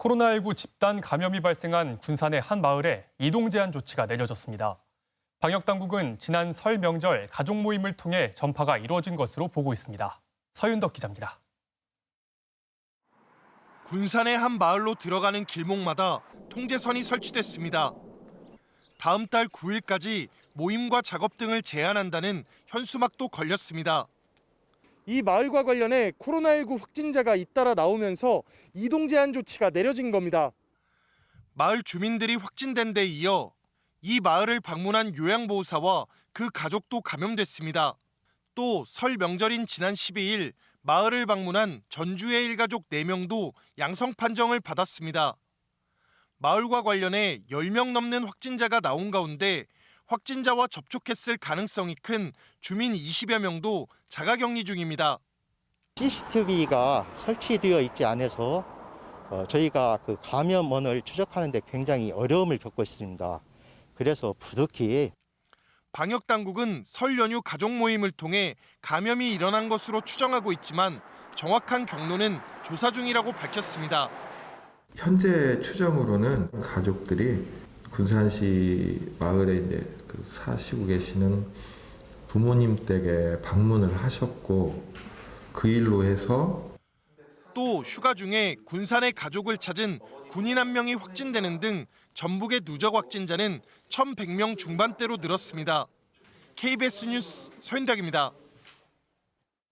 코로나19 집단 감염이 발생한 군산의 한 마을에 이동 제한 조치가 내려졌습니다. 방역 당국은 지난 설 명절 가족 모임을 통해 전파가 이루어진 것으로 보고 있습니다. 서윤덕 기자입니다. 군산의 한 마을로 들어가는 길목마다 통제선이 설치됐습니다. 다음 달 9일까지 모임과 작업 등을 제한한다는 현수막도 걸렸습니다. 이 마을과 관련해 코로나19 확진자가 잇따라 나오면서 이동 제한 조치가 내려진 겁니다. 마을 주민들이 확진된 데 이어 이 마을을 방문한 요양보호사와 그 가족도 감염됐습니다. 또 설 명절인 지난 12일 마을을 방문한 전주의 일가족 4명도 양성 판정을 받았습니다. 마을과 관련해 10명 넘는 확진자가 나온 가운데 확진자와 접촉했을 가능성이 큰 주민 20여 명도 자가격리 중입니다. CCTV가 설치되어 있지 않아서 어, 저희가 그 감염원을 추적하는 데 굉장히 어려움을 겪고 있습니다. 그래서 부득이 방역 당국은 설 연휴 가족 모임을 통해 감염이 일어난 것으로 추정하고 있지만 정확한 경로는 조사 중이라고 밝혔습니다. 현재 추정으로는 가족들이 군산시 마을에 이제 그 사시고 계시는 부모님 댁에 방문을 하셨고 그 일로 해서 또 휴가 중에 군산의 가족을 찾은 군인 한 명이 확진되는 등 전북의 누적 확진자는 1,100명 중반대로 늘었습니다. KBS 뉴스 서윤덕입니다.